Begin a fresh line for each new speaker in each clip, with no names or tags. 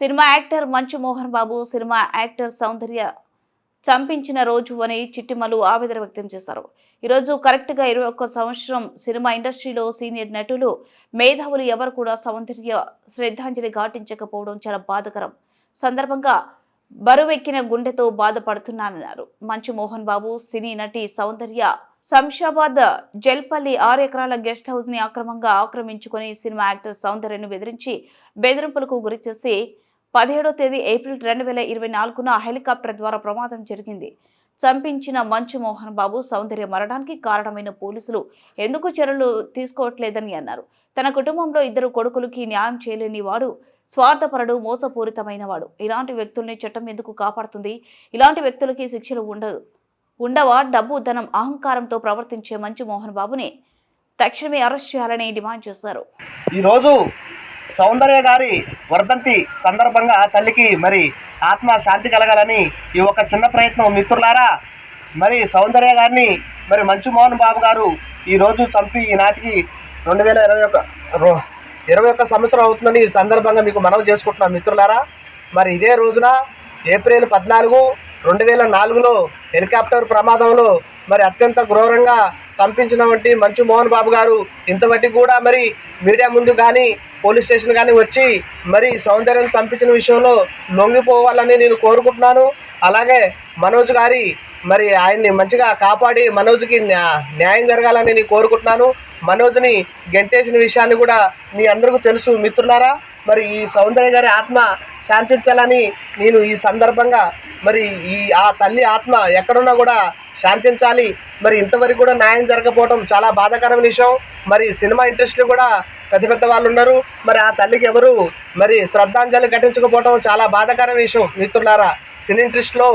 Cinema actor Manchu Mohan Babu cinema actor Soundarya చంపించిన రోజు అని చిట్టిమలు ఆవేదన వ్యక్తం చేశారు. ఈరోజు కరెక్ట్గా ఇరవై ఒక్క సంవత్సరం సినిమా ఇండస్ట్రీలో సీనియర్ నటులు మేధావులు ఎవరు కూడా సౌందర్య శ్రద్ధాంజలి ఘాటించకపోవడం చాలా బాధకరం. సందర్భంగా బరువెక్కిన గుండెతో బాధపడుతున్నానన్నారు. మంచు మోహన్ బాబు సినీ నటి సౌందర్య శంషాబాద్ జల్పల్లి ఆరు ఎకరాల గెస్ట్ హౌస్ని అక్రమంగా ఆక్రమించుకొని సినిమా యాక్టర్ సౌందర్యను బెదిరించి బెదిరింపులకు గురిచేసి పదిహేడో తేదీ ఏప్రిల్ రెండు వేల ఇరవై నాలుగున హెలికాప్టర్ ద్వారా ప్రమాదం జరిగింది. చంపించిన మంచు మోహన్ బాబు సౌందర్య మరణానికి కారణమైన పోలీసులు ఎందుకు చర్యలు తీసుకోవట్లేదని అన్నారు. తన కుటుంబంలో ఇద్దరు కొడుకులకి న్యాయం చేయలేని వాడు స్వార్థపరుడు మోసపూరితమైన వాడు ఇలాంటి వ్యక్తుల్ని చట్టం ఎందుకు కాపాడుతుంది? ఇలాంటి వ్యక్తులకి శిక్షలు ఉండదు ఉండవా? డబ్బు ధనం అహంకారంతో ప్రవర్తించే మంచు మోహన్ బాబుని తక్షణమే అరెస్ట్ చేయాలని డిమాండ్ చేశారు.
ఈరోజు సౌందర్య గారి వర్ధంతి సందర్భంగా తల్లికి మరి ఆత్మ శాంతి కలగాలని ఈ ఒక చిన్న ప్రయత్నం మిత్రులారా మరి సౌందర్య గారిని మరి మంచు మోహన్ బాబు గారు ఈరోజు చంపి ఈనాటికి రెండు వేల ఇరవై ఒక రో- ఇరవై ఒక్క సంవత్సరం అవుతుందని ఈ సందర్భంగా మీకు మనవి చేసుకుంటున్నాం మిత్రులారా. మరి ఇదే రోజున ఏప్రిల్ పద్నాలుగు రెండు వేల నాలుగులో హెలికాప్టర్ ప్రమాదంలో మరి అత్యంత క్రూరంగా చంపించినటువంటి మంచు మోహన్ బాబు గారు ఇంతవరకు కూడా మరి మీడియా ముందు కానీ పోలీస్ స్టేషన్ కానీ వచ్చి మరి సౌందర్యం చంపించిన విషయంలో లొంగిపోవాలని నేను కోరుకుంటున్నాను. అలాగే మనోజ్ గారి మరి ఆయన్ని మంచిగా కాపాడి మనోజ్కి న్యాయం జరగాలని నేను కోరుకుంటున్నాను. మనోజ్ని గెంటేసిన విషయాన్ని కూడా మీ అందరికీ తెలుసు. మిత్రులారా మరి ఈ సౌందర్య గారి ఆత్మ శాంతించాలని నేను ఈ సందర్భంగా మరి ఈ ఆ తల్లి ఆత్మ ఎక్కడున్నా కూడా శాంతించాలి. మరి ఇంతవరకు కూడా న్యాయం జరగకపోవడం చాలా బాధాకరమైన విషయం. మరి సినిమా ఇండస్ట్రీ కూడా పెద్ద పెద్ద వాళ్ళు ఉన్నారు. మరి ఆ తల్లికి ఎవరు మరి శ్రద్ధాంజలి ఘటించకపోవడం చాలా బాధాకరమైన విషయం. మిత్రులారా సినీ ఇండస్ట్రీలో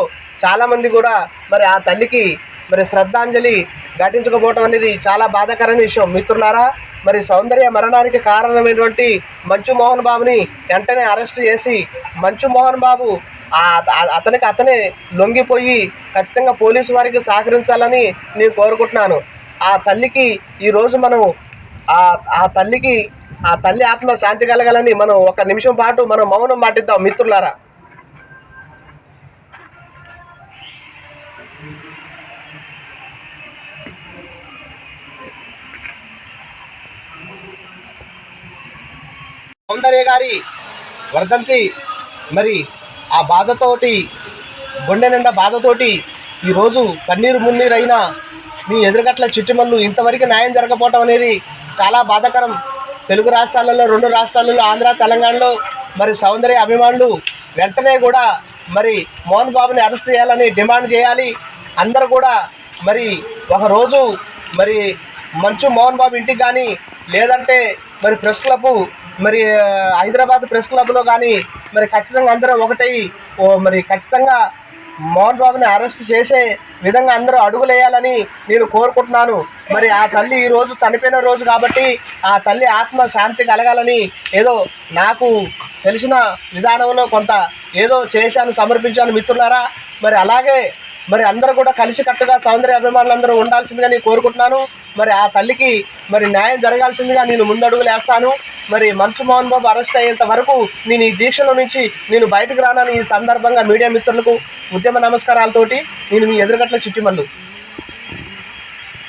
చాలామంది కూడా మరి ఆ తల్లికి మరి శ్రద్ధాంజలి ఘటించకపోవటం అనేది చాలా బాధాకరమైన విషయం. మిత్రులారా మరి సౌందర్య మరణానికి కారణమైనటువంటి మంచు మోహన్ బాబుని వెంటనే అరెస్ట్ చేసి మంచు మోహన్ బాబు అతనికి అతనే లొంగిపోయి ఖచ్చితంగా పోలీసు వారికి సహకరించాలని నేను కోరుకుంటున్నాను. ఆ తల్లికి ఈరోజు మనం ఆ ఆ తల్లికి ఆ తల్లి ఆత్మ శాంతి కలగాలని మనం ఒక నిమిషం పాటు మనం మౌనం పాటిద్దాం మిత్రులారా. సౌందర్య గారి వర్ధంతి. మరి ఆ బాధతోటి గుండె నిండా బాధతోటి ఈరోజు కన్నీరు మున్నీరు అయినా మీ ఎదురుగట్ల చిట్టుమల్లు ఇంతవరకు న్యాయం జరగకపోవటం అనేది చాలా బాధాకరం. తెలుగు రాష్ట్రాలలో రెండు రాష్ట్రాలలో ఆంధ్ర తెలంగాణలో మరి సౌందర్య అభిమానులు వెంటనే కూడా మరి మోహన్ బాబుని అరెస్ట్ చేయాలని డిమాండ్ చేయాలి. అందరూ కూడా మరి ఒకరోజు మరి మంచు మోహన్ బాబు ఇంటికి కానీ లేదంటే మరి ప్రెస్ క్లబ్ మరి హైదరాబాద్ ప్రెస్ క్లబ్లో కానీ మరి ఖచ్చితంగా అందరూ ఒకటై ఓ మరి ఖచ్చితంగా మోహన్ బాబుని అరెస్ట్ చేసే విధంగా అందరూ అడుగులేయాలని నేను కోరుకుంటున్నాను. మరి ఆ తల్లి ఈ రోజు చనిపోయిన రోజు కాబట్టి ఆ తల్లి ఆత్మ శాంతి కలగాలని ఏదో నాకు తెలిసిన విధానంలో కొంత ఏదో చేశాను సమర్పించాను మిత్రులారా. మరి అలాగే మరి అందరూ కూడా కలిసికట్టుగా సౌందర్య అభిమానులందరూ ఉండాల్సిందిగా నేను కోరుకుంటున్నాను. మరి ఆ తల్లికి మరి న్యాయం జరగాల్సిందిగా నేను ముందడుగులు వేస్తాను. మరి మంచు మోహన్ బాబు అరెస్ట్ అయ్యేంత వరకు నేను ఈ దీక్షలో నుంచి నేను బయటకు రానని ఈ సందర్భంగా మీడియా మిత్రులకు ఉద్యమ నమస్కారాలతోటి నేను మీ ఎదురుగట్ల చిట్టిమల్లు.